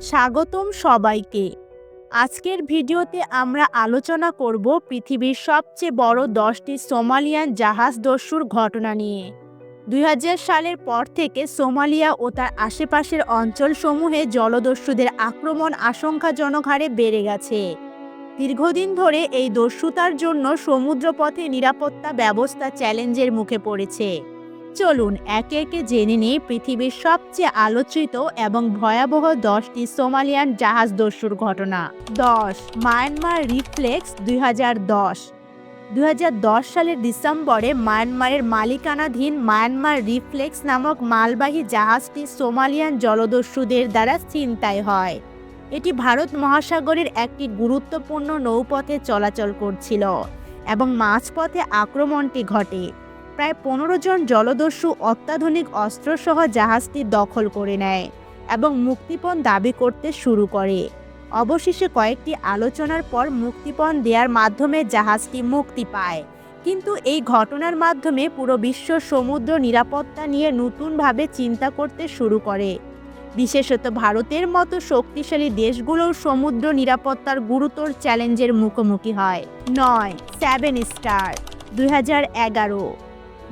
স্বাগতম সবাইকে। আজকের ভিডিওতে আমরা আলোচনা করব পৃথিবীর সবচেয়ে বড় দশটি সোমালিয়ান জাহাজ দস্যুর ঘটনা নিয়ে। দুই হাজার সালের পর থেকে সোমালিয়া ও তার আশেপাশের অঞ্চলসমূহে জলদস্যুদের আক্রমণ আশঙ্কাজনক হারে বেড়ে গেছে। দীর্ঘদিন ধরে এই দস্যুতার জন্য সমুদ্রপথে নিরাপত্তা ব্যবস্থা চ্যালেঞ্জের মুখে পড়েছে। চলুন একে একে জেনে নিই পৃথিবীর সবচেয়ে আলোচিত এবং ভয়াবহ দশটি সোমালিয়ান জাহাজ দস্যুর ঘটনা। দশ, মায়ানমার রিফ্লেক্স দুই হাজার দশ। দশ সালের ডিসেম্বরে মায়ানমারের মালিকানাধীন মায়ানমার রিফ্লেক্স নামক মালবাহী জাহাজটি সোমালিয়ান জলদস্যুদের দ্বারা ছিনতাই হয়। এটি ভারত মহাসাগরের একটি গুরুত্বপূর্ণ নৌপথে চলাচল করছিল এবং মাঝপথে আক্রমণটি ঘটে। প্রায় পনেরো জন জলদস্যু অত্যাধুনিক অস্ত্রসহ জাহাজটি দখল করে নেয় এবং মুক্তিপণ দাবি করতে শুরু করে। অবশেষে কয়েকটি আলোচনার পর মুক্তিপণ দেওয়ার মাধ্যমে জাহাজটি মুক্তি পায়। কিন্তু এই ঘটনার মাধ্যমে পুরো বিশ্ব সমুদ্র নিরাপত্তা নিয়ে নতুনভাবে চিন্তা করতে শুরু করে। বিশেষত ভারতের মতো শক্তিশালী দেশগুলোর সমুদ্র নিরাপত্তার গুরুতর চ্যালেঞ্জের মুখোমুখি হয়। নয়, সেভেন স্টার, দুই হাজার এগারো।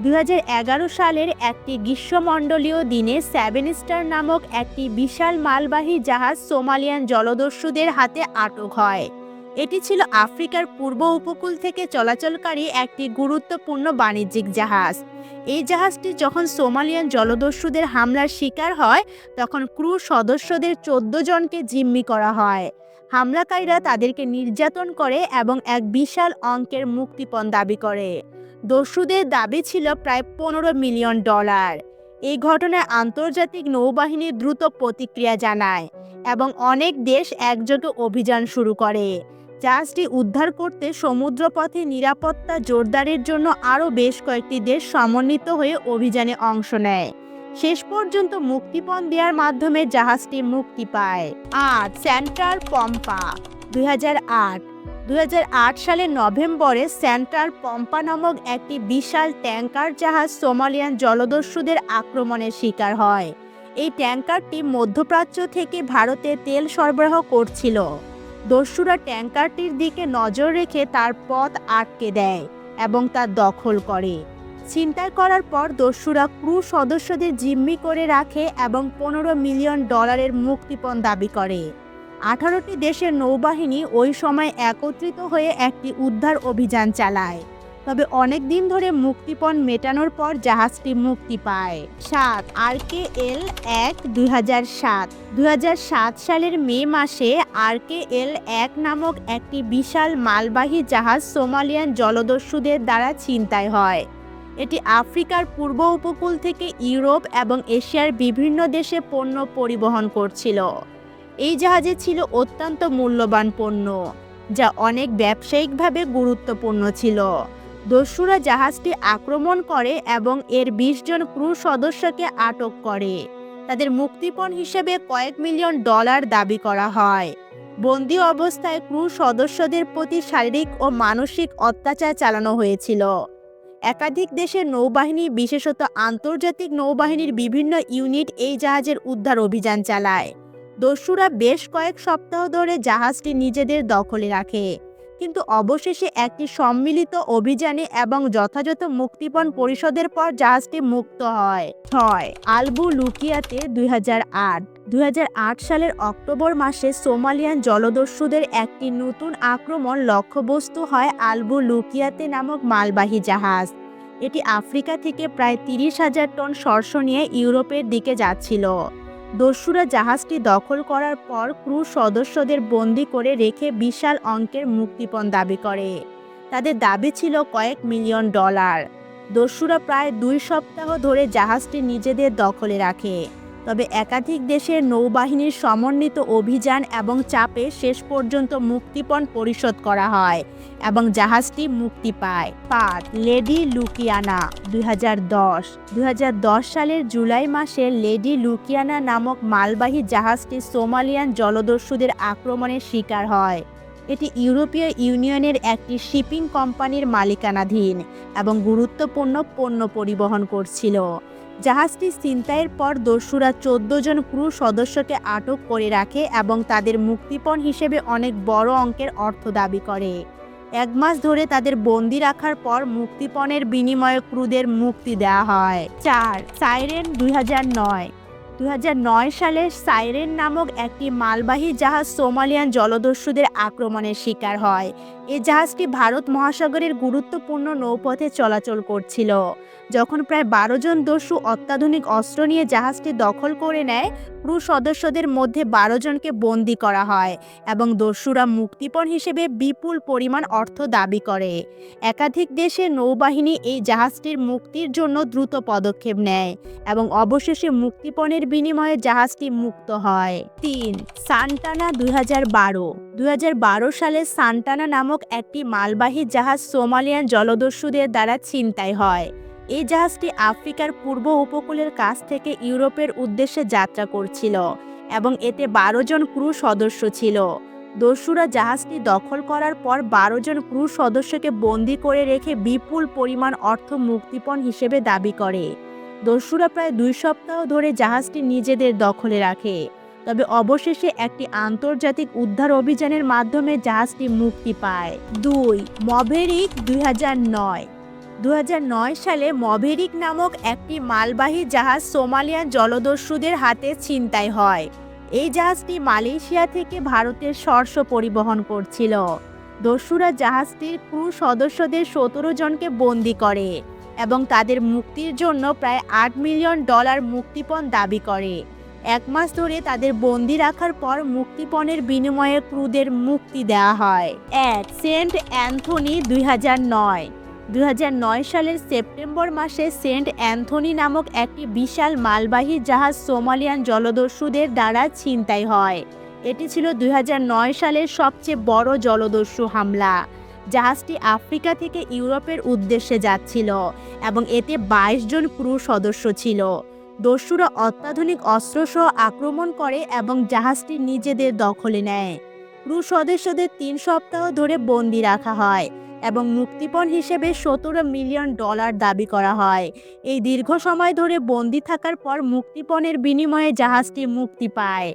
এগারো সালের একটি গ্রীষ্মমণ্ডলীয় দিনে সেভেন স্টার নামক একটি বিশাল মালবাহী জাহাজ সোমালিয়ান জলদস্যুদের হাতে আটক হয়। এটি ছিল আফ্রিকার পূর্ব উপকূল থেকে চলাচলকারী একটি গুরুত্বপূর্ণ বাণিজ্যিক জাহাজ। এই জাহাজটি যখন সোমালিয়ান জলদস্যুদের হামলার শিকার হয়, তখন ক্রু সদস্যদের চোদ্দ জনকে জিম্মি করা হয়। হামলাকারীরা তাদেরকে নির্যাতন করে এবং এক বিশাল অঙ্কের মুক্তিপণ দাবি করে। দস্যুদের দাবি ছিল প্রায় পনেরো মিলিয়ন ডলার। এই ঘটনায় আন্তর্জাতিক নৌবাহিনী দ্রুত প্রতিক্রিয়া জানায় এবং অনেক দেশ একযোগে অভিযান শুরু করে জাহাজটি উদ্ধার করতে সমুদ্রপথে নিরাপত্তা জোরদারের জন্য আরও বেশ কয়েকটি দেশ সমন্বিত হয়ে অভিযানে অংশ নেয়। শেষ পর্যন্ত মুক্তিপণ দেওয়ার মাধ্যমে জাহাজটি মুক্তি পায়। আট, সেন্ট্রাল পম্পা, দুই হাজার আট। 2008 সালের নভেম্বরে সেন্ট্রাল পম্পা নামক একটি বিশাল ট্যাঙ্কার জাহাজ সোমালিয়ান জলদস্যুদের আক্রমণের শিকার হয়। এই ট্যাঙ্কারটি মধ্যপ্রাচ্য থেকে ভারতে তেল সরবরাহ করছিল। দস্যুরা ট্যাঙ্কারটির দিকে নজর রেখে তার পথ আটকে দেয় এবং তা দখল করে। ছিনতাই করার পর দস্যুরা ক্রু সদস্যদের জিম্মি করে রাখে এবং পনেরো মিলিয়ন ডলারের মুক্তিপণ দাবি করে। আঠারোটি দেশের নৌবাহিনী ওই সময় একত্রিত হয়ে একটি উদ্ধার অভিযান চালায়। তবে অনেক দিন ধরে মুক্তিপণ মেটানোর পর জাহাজটি মুক্তি পায়। সাত আর কে এল এক দুই সাত দুই সালের মে মাসে আর কে এল এক নামক একটি বিশাল মালবাহী জাহাজ সোমালিয়ান জলদস্যুদের দ্বারা ছিনতাই হয়। এটি আফ্রিকার পূর্ব উপকূল থেকে ইউরোপ এবং এশিয়ার বিভিন্ন দেশে পণ্য পরিবহন করছিল। এই জাহাজে ছিল অত্যন্ত মূল্যবান পণ্য, যা অনেক ব্যবসায়িকভাবে গুরুত্বপূর্ণ ছিল। দস্যুরা জাহাজটি আক্রমণ করে এবং এর বিশ জন ক্রু সদস্যকে আটক করে। তাদের মুক্তিপণ হিসেবে কয়েক মিলিয়ন ডলার দাবি করা হয়। বন্দি অবস্থায় ক্রু সদস্যদের প্রতি শারীরিক ও মানসিক অত্যাচার চালানো হয়েছিল। একাধিক দেশের নৌবাহিনী, বিশেষত আন্তর্জাতিক নৌবাহিনীর বিভিন্ন ইউনিট এই জাহাজের উদ্ধার অভিযান চালায়। দস্যুরা বেশ কয়েক সপ্তাহ ধরে জাহাজটি নিজেদের দখলে রাখে। কিন্তু অবশেষে একটি সম্মিলিত অভিযানে এবং যথাযথ মুক্তিপণ পরিষদের পর জাহাজটি মুক্ত হয়। ছয় আলবু লুকিয়াতে দুই দুই সালের অক্টোবর মাসে সোমালিয়ান জলদস্যুদের একটি নতুন আক্রমণ লক্ষ্যবস্তু হয় আলবু লুকিয়াতে নামক মালবাহী জাহাজ। এটি আফ্রিকা থেকে প্রায় তিরিশ হাজার টন শস্য নিয়ে ইউরোপের দিকে যাচ্ছিল। দস্যুরা জাহাজটি দখল করার পর ক্রু সদস্যদের বন্দি করে রেখে বিশাল অঙ্কের মুক্তিপণ দাবি করে। তাদের দাবি ছিল কয়েক মিলিয়ন ডলার। দস্যুরা প্রায় দুই সপ্তাহ ধরে জাহাজটি নিজেদের দখলে রাখে। তবে একাধিক দেশের নৌবাহিনীর সমন্বিত অভিযান এবং চাপে শেষ পর্যন্ত মুক্তিপণ পরিশোধ করা হয় এবং জাহাজটি মুক্তি পায়। পাঁচ, লেডি লুকিয়ানা, দুই হাজার দশ। সালের জুলাই মাসে লেডি লুকিয়ানা নামক মালবাহী জাহাজটি সোমালিয়ান জলদস্যুদের আক্রমণের শিকার হয়। এটি ইউরোপীয় ইউনিয়নের একটি শিপিং কোম্পানির মালিকানাধীন এবং গুরুত্বপূর্ণ পণ্য পরিবহন করছিল। জাহাজটি ছিনতাইয়ের পর দস্যুরা চোদ্দ জন ক্রু সদস্যকে আটক করে রাখে এবং তাদের মুক্তিপণ হিসেবে অনেক বড় অঙ্কের অর্থ দাবি করে। এক মাস ধরে তাদের বন্দি রাখার পর মুক্তিপণের বিনিময়ে ক্রুদের মুক্তি দেওয়া হয়। চার, সাইরেন দুই নয়। নয় সালে সাইরেন নামক একটি মালবাহী জাহাজ সোমালিয়ান জলদস্যুদের আক্রমণের শিকার হয়। এই জাহাজটি ভারত মহাসাগরের গুরুত্বপূর্ণ নৌপথে চলাচল করছিল। যখন প্রায় বারো জন দস্যু অত্যাধুনিক অস্ত্র নিয়ে জাহাজটি দখল করে নেয়, ক্রু সদস্যদের মধ্যে বারো জনকে বন্দি করা হয় এবং দস্যুরা মুক্তিপণ হিসেবে বিপুল পরিমাণ অর্থ দাবি করে। একাধিক দেশে নৌবাহিনী এই জাহাজটির মুক্তির জন্য দ্রুত পদক্ষেপ নেয় এবং অবশেষে মুক্তিপণের বিনিময়ে জাহাজটি মুক্ত হয়। তিন, সান্টানা দুই হাজার বারো সালে সান্টানা নামক একটি মালবাহী জাহাজ সোমালিয়ান জলদস্যুদের দ্বারা ছিনতাই হয়। এই জাহাজটি আফ্রিকার পূর্ব উপকূলের কাছ থেকে ইউরোপের উদ্দেশ্যে যাত্রা করছিল এবং এতে বারো জন ক্রু সদস্য ছিল। দস্যুরা জাহাজটি দখল করার পর বারো জন ক্রু সদস্যকে বন্দি করে রেখে বিপুল পরিমাণ অর্থ মুক্তিপণ হিসেবে দাবি করে। দস্যুরা প্রায় দুই সপ্তাহ ধরে জাহাজটি নিজেদের দখলে রাখে। তবে অবশেষে একটি আন্তর্জাতিক উদ্ধার অভিযানের মাধ্যমে জাহাজটি মুক্তি পায়। দুই, মভেরিক দুই হাজার নয়। দু সালে মভেরিক নামক একটি মালবাহী জাহাজ সোমালিয়ান জলদস্যুদের হাতে ছিনতাই হয়। এই জাহাজটি মালয়েশিয়া থেকে ভারতের শস্য পরিবহন করছিল। দস্যুরা জাহাজটির ক্রু সদস্যদের সতেরো জনকে বন্দি করে। এবং তাদের মুক্তির জন্য প্রায় আট মিলিয়ন ডলার মুক্তিপণ দাবি করে। এক মাস ধরে তাদের বন্দি রাখার পর মুক্তিপণের বিনিময়ে ক্রুদের মুক্তি দেওয়া হয়। এক সেন্ট অ্যান্থনি দুই হাজার নয়। দুই সালের সেপ্টেম্বর মাসে সেন্ট অ্যান্থনি নামক একটি বিশাল মালবাহী জাহাজ সোমালিয়ান জলদস্যুদের দ্বারা ছিনতাই হয়। এটি ছিল দুই হাজার নয় সালের সবচেয়ে বড় জলদস্যু হামলা। জাহাজটি আফ্রিকা থেকে ইউরোপের উদ্দেশ্যে যাচ্ছিল এবং এতে ২২ জন ক্রু সদস্য ছিল। দস্যুরা অত্যাধুনিক অস্ত্রসহ আক্রমণ করে এবং জাহাজটি নিজেদের দখলে নেয়। ক্রু সদস্যদের তিন সপ্তাহ ধরে বন্দি রাখা হয় এবং মুক্তিপণ হিসেবে সতেরো মিলিয়ন ডলার দাবি করা হয়। এই দীর্ঘ সময় ধরে বন্দি থাকার পর মুক্তিপণের বিনিময়ে জাহাজটি মুক্তি পায়।